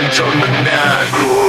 Anton Nagel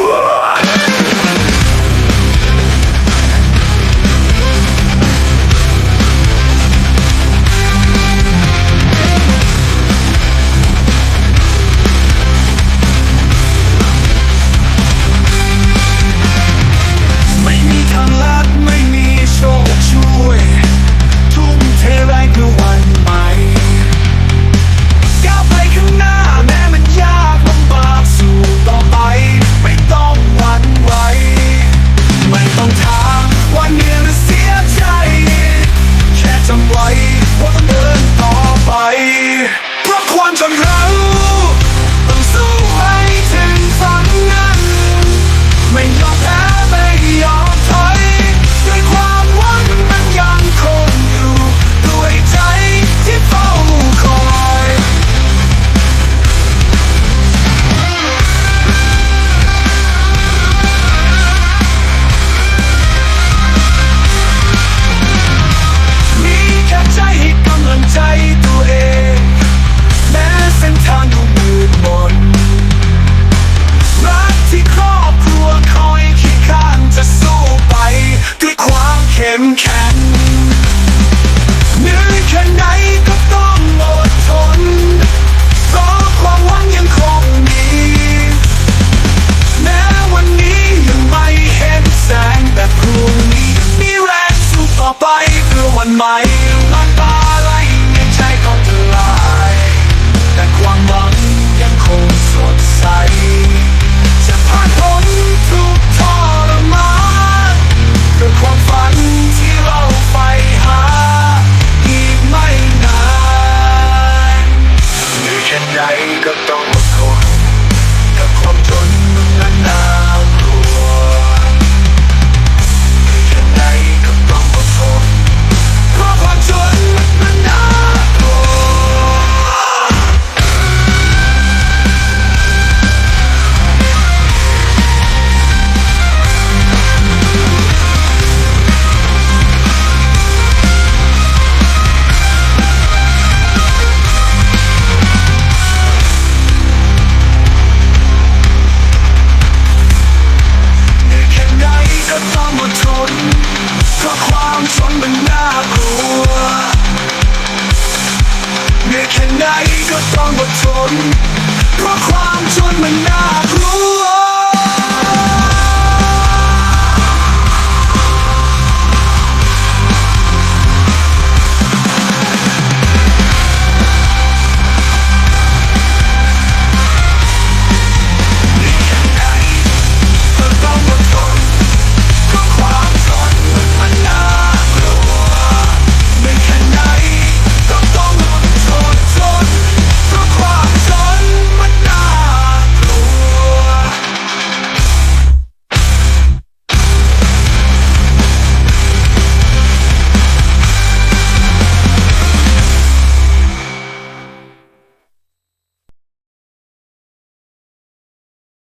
เข้มแข็งเหนื่อยแค่ไหนก็ต้องอดทนเพราะความหวังยังคงมีแม้วันนี้ยังไม่เห็นแสงแต่พรุ่งนี้มีแรงสู้ต่อไปเพื่อวันใหม่ ความสนมันน่ากลัวเหนื่อยแค่ไหนก็ต้องอดทนเพราะความจนมัน